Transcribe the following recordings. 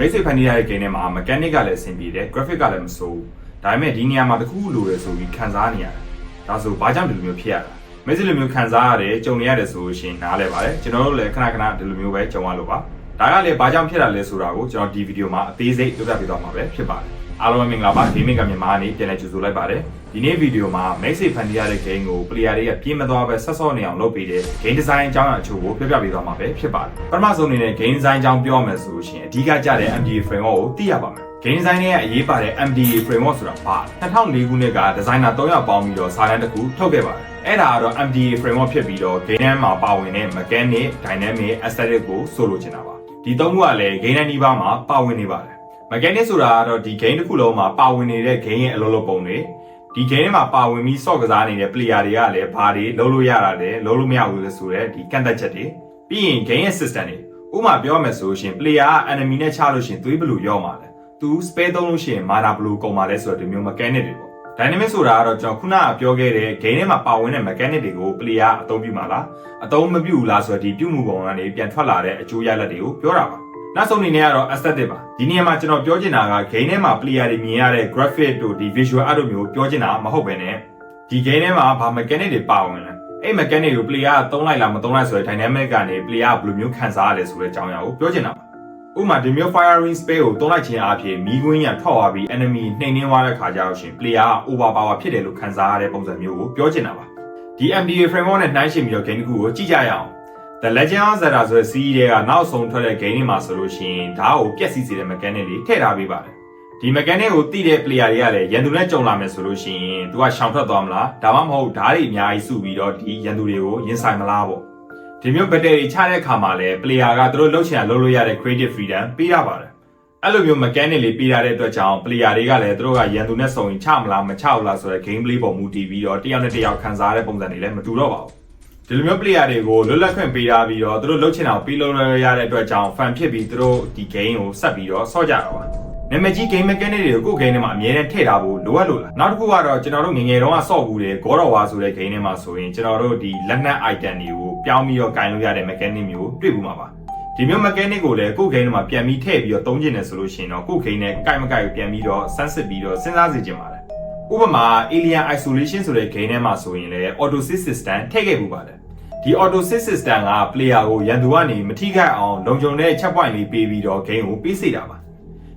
မိတ်ဆွေဖန်တီးရတဲ့ game ထဲမှာ mechanic ကလည်းအဆင်ပြေတယ် graphic ကလည်းမဆိုးဘူးဒါပေမဲ့ဒီနေရာမှာတစ်ခုလိုတယ်ဆိုပြီးခံစားနေရတယ်ဒါဆိုဘာကြောင့်ဒီလိုမျိုးဖြစ်ရတာမိတ်ဆွေလိုမျိုးခံစားရတယ်ကြုံနေရတယ်ဆိုလို့ရှိရင်နားလဲပါတယ်ကျွန်တော်တို့လည်းခဏခဏဒီလိုမျိုးပဲကြုံရလို့ပါဒါကလည်းဘာကြောင့်ဖြစ်တာလဲဆိုတာကိုကျွန်တော်ဒီဗီဒီယိုမှာအသေးစိတ်ပြောပြပေးသွားမှာပဲဖြစ်ပါတယ် အားလုံးပဲမင်္ဂလာပါ gaming ကမြန်မာအနေနဲ့ပြန်လည်ကြိုဆိုလိုက်ပါတယ်ဒီနေ့ဗီဒီယိုမှာ Maxi ဖန်တီးရတဲ့ game ကို player တွေကပြင်းမသွားပဲဆက်ဆော့နေအောင်လုပ်ပေးတဲ့ game design အကြောင်းအရာအချို့ကိုပြောပြပေးသွားမှာပဲဖြစ်ပါတယ်ပထမဆုံးအနေနဲ့ game design အကြောင်းပြောမယ်ဆိုလို့ရှိရင်အဓိကကျတဲ့ MDA framework ကိုသိရပါမယ် game design ရဲ့အရေးပါတဲ့ MDA framework ဆိုတာပါ2004ခုနှစ်က designer 3ယောက်ပေါင်းပြီးတော့စာတမ်းတစ်ခုထုတ်ခဲ့ပါတယ်အဲ့ဒါကတော့ MDA framework ဖြစ်ပြီးတော့ game ထဲမှာပါဝင်တဲ့ mechanic, dynamic, aesthetic ကိုဆိုလိုချင်တာပါဒီသုံးခုကလည်း game နဲ့နှီးပါမှာပါဝင်နေပါတယ် mechanic ဆိုတာကတော့ဒီ game တစ်ခုလုံးမှာပါဝင်နေတဲ့ game ရဲ့အလုပ်လုပ်ပုံတွေဒီ game ထဲမှာပါဝင်ပြီးစော့ကစားနေတဲ့ player တွေကလည်းဘာတွေလုပ်လို့ရတာလဲလုပ်လို့မရဘူးလဲဆိုတော့ဒီကန့်သက်ချက်တွေပြီးရင် game ရဲ့ system တွေဥပမာပြောမယ်ဆိုရှင် player က enemy နဲ့ချလို့ရှင်သွေးဘယ်လိုရောမှာလဲသူ spare သုံးလို့ရှိရင် mana ဘယ်လိုကုန်မှာလဲဆိုတော့ဒီမျိုး mechanic တွေပေါ့ dynamic ဆိုတာကတော့ကျွန်တော်ခုနကပြောခဲ့တဲ့ game ထဲမှာပါဝင်တဲ့ mechanic တွေကို player အသုံးပြုမှာလားအသုံးမပြုဘူးလားဆိုတော့ဒီပြုမှုပုံကနေပြန်ထွက်လာတဲ့အကျိုးရလဒ်တွေကိုပြောတာပါ နောက်ဆုံးအနေနဲ့ကတော့ aesthetic ပါဒီနေရာမှာကျွန်တော်ပြောချင်တာက game ထဲမှာ player တွေမြင်ရတဲ့ graphic တို့ဒီ visual art တို့မျိုးပြောချင်တာမဟုတ်ပဲねဒီ game ထဲမှာဘာ mechanic တွေပါဝင်လဲအဲ့ mechanic ကို player ကသုံးလိုက်လားမသုံးလိုက်ဆိုတဲ့ dynamic ကနေ player ကဘယ်လိုမျိုးခံစားရလဲဆိုတဲ့အကြောင်းအရာကိုပြောချင်တာပါဥပမာဒီမျိုး firing spell ကိုတုံးလိုက်ခြင်းအပြင်မီးကွင်းရထွက်သွားပြီး enemy နှိမ်နှင်းသွားတဲ့ခါကျတော့ရှင် player က over power ဖြစ်တယ်လို့ခံစားရတဲ့ပုံစံမျိုးကိုပြောချင်တာပါဒီ MDA framework နဲ့နှိုင်းယှဉ်ပြီးတော့ game တစ်ခုကိုကြည့်ကြရအောင် The Legend of Zelda ဆိုတဲ့ series တွေကနောက်ဆုံးထွက်တဲ့ game တွေမှာဆိုလို့ရှိရင်ဓာတ်ကိုပြက်စီးစေတဲ့ mechanic တွေထည့်ထားပေးပါတယ်ဒီ mechanic ကိုသိတဲ့ player တွေကလည်းရန်သူနဲ့ကြုံလာမယ်ဆိုလို့ရှိရင်သူကရှောင်ထွက်သွားမလားဒါမှမဟုတ်ဓာတ်တွေအများကြီးစုပြီးတော့ဒီရန်သူတွေကိုရင်ဆိုင်မလားပေါ့ဒီမျိုး battery ချတဲ့အခါမှာလည်း player ကသူတို့လှုပ်ချင်တာလှုပ်လို့ရတဲ့ creative freedom ပေးရပါတယ်အဲ့လိုမျိုး mechanic လေးပေးရတဲ့အတွက်ကြောင့် player တွေကလည်းသူတို့ကရန်သူနဲ့စုံရင်ချမလားမချဘူးလားဆိုတဲ့ game play ပုံမူတည်ပြီးတော့တယောက်နဲ့တယောက်ခံစားရတဲ့ပုံစံတွေလည်းမတူတော့ပါဘူး ဒီလိုမျိုး player တွေကိုလွတ်လပ်ခွင့်ပေးထားပြီးတော့သူတို့လှုပ်ချင်တာကိုပြီးလုံးရတဲ့အတွက်ကြောင့် fan ဖြစ်ပြီးသူတို့ဒီ game ကိုဆက်ပြီးတော့ဆော့ကြတာပါနာမည်ကြီး game mechanic တွေကိုကိုယ့် game ထဲမှာအမြဲတမ်းထည့်ထားဖို့လိုအပ်လို့လားနောက်တစ်ခုကတော့ကျွန်တော်တို့ငယ်ငယ်တုန်းကဆော့ဘူးတယ် God of War ဆိုတဲ့ game ထဲမှာဆိုရင်ကျွန်တော်တို့ဒီလက်နက် item တွေကိုပြောင်းပြီးတော့ကင်လို့ရတဲ့ mechanic မျိုးတွေ့ဘူးမှာပါဒီမျိုး mechanic ကိုလည်းကိုယ့် game ထဲမှာပြန်ပြီးထည့်ပြီးတော့သုံးကျင်တယ်ဆိုလို့ရှိရင်တော့ကိုယ့် game နဲ့ကိုက်မကိုက်ကိုပြန်ပြီးတော့စမ်းစစ်ပြီးတော့စဉ်းစားစီခြင်းပါတယ်ဥပမာ Alien Isolation ဆိုတဲ့ game ထဲမှာဆိုရင်လည်း auto save system ထည့်ခဲ့ပူပါတယ် ဒီ auto save system က player ကိုရန်သူကနေမထိခိုက်အောင်လုံခြုံတဲ့ check point လေးပေးပြီးတော့ game ကိုပေးစေတာပါ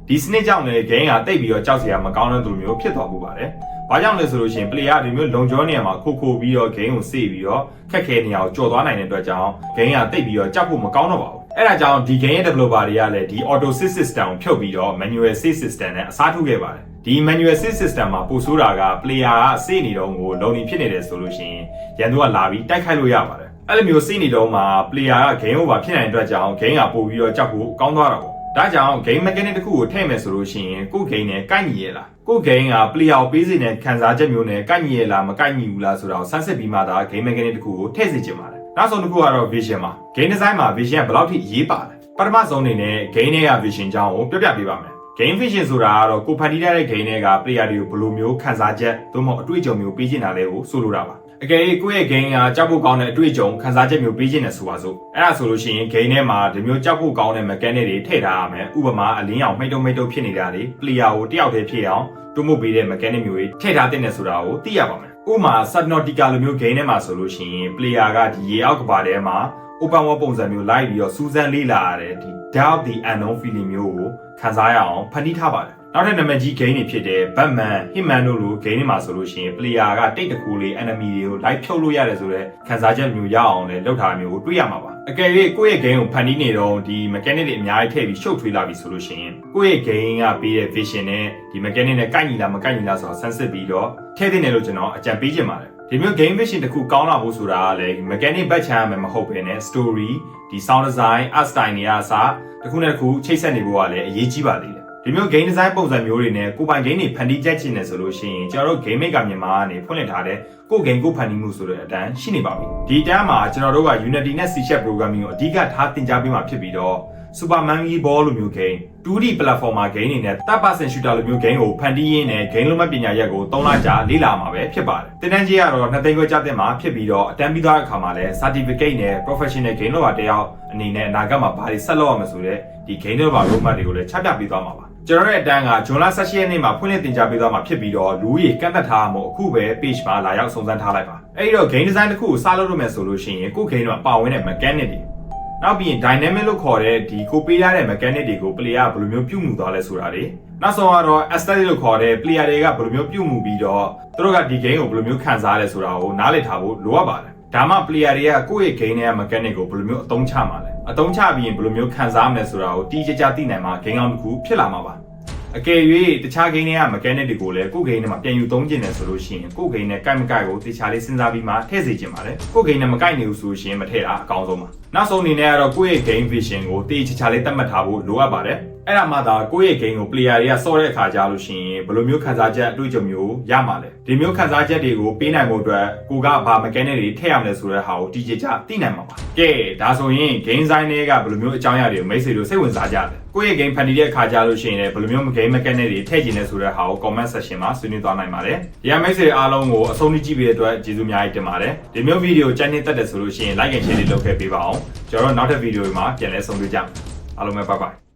ဒီစနစ်ကြောင့်လည်း game ကတိတ်ပြီးတော့ကြောက်စရာမကောင်းတဲ့သူမျိုးဖြစ်သွားပူပါတယ်ဘာကြောင့်လဲဆိုလို့ရှိရင် player ဒီမျိုးလုံခြုံနေရာမှာခိုခိုပြီးတော့ game ကိုစေ့ပြီးတော့ခက်ခဲနေအောင်ကြော်သွားနိုင်တဲ့အတွက်ကြောင့် game ကတိတ်ပြီးတော့ကြောက်ဖို့မကောင်းတော့ပါဘူးအဲ့ဒါကြောင့်ဒီ game ရဲ့ developer တွေကလည်းဒီ auto save system ကိုဖြုတ်ပြီးတော့ manual save system နဲ့အစားထိုးခဲ့ပါတယ်ဒီ manual save system မှာပို့ဆိုးတာက player ကစေ့နေတော့ကိုလုံနေဖြစ်နေတယ်ဆိုလို့ရှိရင်ရန်သူကလာပြီးတိုက်ခိုက်လို့ရပါတယ် အဲ့လိုမျိုးစေ့နေတော့မှာ player က game over ဖြစ်နိုင်တဲ့အတွက်ကြောင့် game ကပို့ပြီးတော့ကြောက်ဖို့ကောင်းသွားတာပေါ့ဒါကြောင့် game mechanic တစ်ခုကိုထည့်မယ်ဆိုလို့ရှိရင်ကိုယ့် game နဲ့ကိုက်ညီရဲ့လားကိုယ့် game က player ကိုပေးစေတဲ့ခံစားချက်မျိုးနဲ့ကိုက်ညီရဲ့လားမကိုက်ညီဘူးလားဆိုတော့ဆန်းစစ်ပြီးမှသာ game mechanic တစ်ခုကိုထည့်စေချင်ပါတယ်နောက်ဆုံးတစ်ခုကတော့ vision ပါ game design မှာ vision ကဘယ်လောက်ထိအရေးပါလဲပထမဆုံးအနေနဲ့ game တွေက vision ကြောင်းကိုပြောပြပေးပါမယ် game vision ဆိုတာကတော့ကိုဖန်တီးထားတဲ့ game တွေက player တွေကိုဘယ်လိုမျိုးခံစားချက်သို့မဟုတ်အတွေ့အကြုံမျိုးပေးချင်တာလဲကိုဆိုလိုတာပါ အကယ်၍ကိုယ့်ရဲ့ game ကကြောက်ဖို့ကောင်းတဲ့အတွေ့အကြုံခံစားချက်မျိုးပေးချင်တယ်ဆိုပါစို့အဲ့ဒါဆိုလို့ရှိရင် game ထဲမှာဒီမျိုးကြောက်ဖို့ကောင်းတဲ့ mechanic တွေထည့်ထားရမယ်ဥပမာအလင်းရောင်မှိတ်တုံမှိတ်တုံဖြစ်နေတာတွေ player ကိုတယောက်တည်းဖြစ်အောင်တွမှုပေးတဲ့ mechanic မျိုးတွေထည့်ထားတဲ့နယ်ဆိုတာကိုသိရပါမယ်ဥပမာ Subnautica လိုမျိုး game ထဲမှာဆိုလို့ရှိရင် player ကဒီရေအောက်ကဘာထဲမှာ open world ပုံစံမျိုးလိုက်ပြီးတော့စူးစမ်းလေ့လာရတဲ့ဒီ doubt the unknown feeling မျိုးကိုခံစားရအောင်ဖန်တီးထားပါတယ် နောက်ထပ်နံပါတ်ကြီး game တွေဖြစ်တဲ့ Batman, Hitman တို့လို game တွေမှာဆိုလို့ရှိရင် player ကတိတ်တကူလေး enemy တွေကို live ဖြုတ်လို့ရတယ်ဆိုတော့ခံစားချက်မျိုးရအောင်လည်းလုပ်ထားမျိုးကိုတွေ့ရမှာပါအကယ်၍ကိုယ့်ရဲ့ game ကိုဖန်တီးနေတော့ဒီ mechanic တွေအများကြီးထည့်ပြီးရှုပ်ထွေးလာပြီဆိုလို့ရှိရင်ကိုယ့်ရဲ့ game ကပေးတဲ့ vision နဲ့ဒီ mechanic နဲ့ကိုက်ညီလားမကိုက်ညီလားဆိုတော့ဆန်းစစ်ပြီးတော့ထည့်သင့်တယ်လို့ကျွန်တော်အကြံပေးချင်ပါတယ်ဒီမျိုး game vision တစ်ခုကောင်းလာဖို့ဆိုတာကလည်း mechanic ဘက်ချမ်းမယ်မဟုတ်ဘဲနဲ့ story ဒီ sound design art style တွေအစားတစ်ခုနဲ့တစ်ခုချိတ်ဆက်နေဖို့ကလည်းအရေးကြီးပါသေးတယ် ဒီမျိုး game design ပုံစံမျိုးတွေနဲ့ကိုပိုင် game တွေဖန်တီးချက်ချင်တယ်ဆိုလို့ရှိရင်ကျွန်တော်တို့ game maker မြန်မာကနေဖွင့်လှစ်ထားတဲ့ကို game ကိုဖန်တီးမှုဆိုတဲ့အတန်းရှိနေပါပြီဒီတန်းမှာကျွန်တော်တို့က Unity နဲ့ C# programming ကိုအဓိကထားသင်ကြားပေးမှာဖြစ်ပြီးတော့ Super Monkey Ball လိုမျိုး game 2D platformer game တွေနဲ့ third person shooter လိုမျိုး game ကိုဖန်တီးရင်းနဲ့ game လုံးမပညာရက်ကို3လကြာလေ့လာမှာပဲဖြစ်ပါတယ်။တင်တန်းကြီးကတော့နှစ်သိန်းခွဲကျတဲ့မှာဖြစ်ပြီးတော့အတန်းပြီးသွားတဲ့အခါမှာလည်း certificate နဲ့ professional game လောကတယောက်အနေနဲ့အနာဂတ်မှာဘာတွေဆက်လုပ်ရမလဲဆိုတဲ့ဒီ game လောက roadmap တွေကိုလည်းချပြပေးသွားမှာပါ။ ကျွန်တော်ရဲ့အတန်းကဇွန်လ18ရက်နေ့မှာဖွင့်လှစ်တင်ကြားပေးသွားမှာဖြစ်ပြီးတော့လူကြီးကန့်သက်ထားမှုအခုပဲ page မှာလာရောက်စုံစမ်းထားလိုက်ပါ။အဲဒီတော့ game design တစ်ခုကိုစလုပ်ရမယ်ဆိုလို့ရှိရင်ကိုယ့် game တော့ပါဝင်တဲ့ mechanic တွေနောက်ပြီးရင် dynamic လို့ခေါ်တဲ့ဒီကိုပေးရတဲ့ mechanic တွေကို player ကဘယ်လိုမျိုးပြုမှုသွားလဲဆိုတာတွေနောက်ဆုံးကတော့ aesthetic လို့ခေါ်တဲ့ player တွေကဘယ်လိုမျိုးပြုမှုပြီးတော့သူတို့ကဒီ game ကိုဘယ်လိုမျိုးခံစားရလဲဆိုတာကိုနားလည်ထားဖို့လိုအပ်ပါတယ်ဒါမှ player တွေကကိုယ့်ရဲ့ game ရဲ့ mechanic ကိုဘယ်လိုမျိုးအသုံးချမှာလဲ အသုံးချပြီးရင်ဘယ်လိုမျိုးခံစားမလဲဆိုတာကိုတီးကြကြသိနိုင်မှာ game ကောင်းတစ်ခုဖြစ်လာမှာပါအကယ်၍တခြား game တွေက mechanic တွေကိုလည်းကိုယ့် game ထဲမှာပြန်ယူသုံးကျင်တယ်ဆိုလို့ရှိရင်ကိုယ့် game နဲ့ကိုက်မကိုက်ကိုတေချာလေးစဉ်းစားပြီးမှထည့်စေချင်ပါတယ်ကိုယ့် game နဲ့မကိုက်နေဘူးဆိုရှင်မထည့်တာအကောင်းဆုံးပါနောက်ဆုံးအနေနဲ့ကတော့ကိုယ့်ရဲ့ game vision ကိုတေချာချာလေးသတ်မှတ်ထားဖို့လိုအပ်ပါတယ် အဲ့ဒါမှသာကိုယ့်ရဲ့ game ကို player တွေကစော့တဲ့အခါကြာလို့ရှိရင်ဘယ်လိုမျိုးခံစားချက်အတွေ့အကြုံမျိုးရမှာလဲဒီမျိုးခံစားချက်တွေကိုပေးနိုင်ဖို့အတွက်ကိုကဘာ mechanic တွေထည့်ရမလဲဆိုတဲ့ဟာကိုတီချာသိနိုင်မှာပါကဲဒါဆိုရင် game design တွေကဘယ်လိုမျိုးအကြောင်းအရာတွေကိုမိတ်ဆွေတို့စိတ်ဝင်စားကြတယ်ကိုယ့်ရဲ့ game ဖန်တီးတဲ့အခါကြာလို့ရှိရင်လည်းဘယ်လိုမျိုး game mechanic တွေထည့်ကျင်နေဆိုတဲ့ဟာကို comment section မှာဆွေးနွေးသွားနိုင်ပါတယ်ဒီမိတ်ဆွေအားလုံးကိုအဆုံးထိကြည့်ပေးတဲ့အတွက်ကျေးဇူးအများကြီးတင်ပါတယ်ဒီမျိုးဗီဒီယိုကြိုက်နေတဲ့တက်တယ်ဆိုလို့ရှိရင် like and share လေးလုပ်ခဲ့ပေးပါအောင်ကျွန်တော်တို့နောက်ထပ်ဗီဒီယိုတွေမှာပြန်လည်ဆုံတွေ့ကြမယ်အားလုံးပဲ bye bye